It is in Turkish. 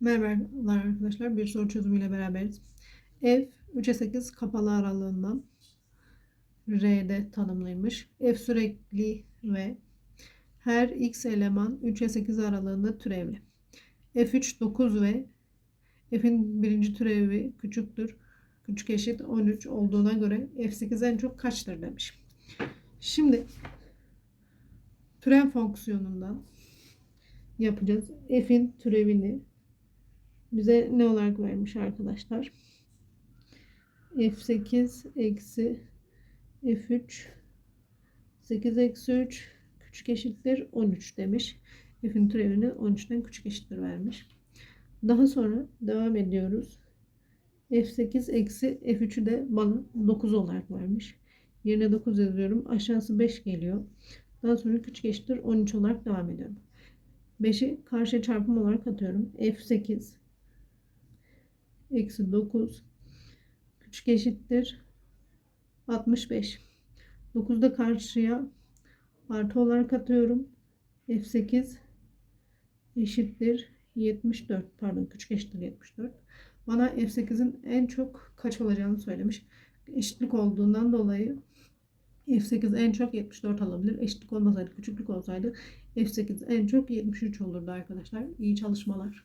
Merhabalar arkadaşlar. Bir soru çözümüyle beraberiz. F 3'e 8 kapalı aralığından R'de tanımlıymış. F sürekli ve her x eleman 3'e 8 aralığında türevli. F3 9 ve F'in birinci türevi küçüktür. Küçük eşit 13 olduğuna göre F8 en çok kaçtır demiş. Şimdi türev fonksiyonundan yapacağız. F'in türevini bize ne olarak vermiş arkadaşlar? F8 eksi F3 8 eksi 3 küçük eşittir 13 demiş. F'in türevini 13'ten küçük eşittir vermiş. Daha sonra devam ediyoruz. F8 eksi F3'ü de bana 9 olarak vermiş. Yerine 9 yazıyorum. Aşağısı 5 geliyor. Daha sonra küçük eşittir 13 olarak devam ediyorum. 5'i karşı çarpım olarak atıyorum. F8 eksi 9 küçük eşittir 65. 9 da karşıya artı olarak atıyorum. F8 eşittir 74. Pardon küçük eşittir 74. Bana F8'in en çok kaç olacağını söylemiş. Eşitlik olduğundan dolayı F8 en çok 74 alabilir. Eşitlik olmasaydı, küçüklük olsaydı F8 en çok 73 olurdu arkadaşlar. İyi çalışmalar.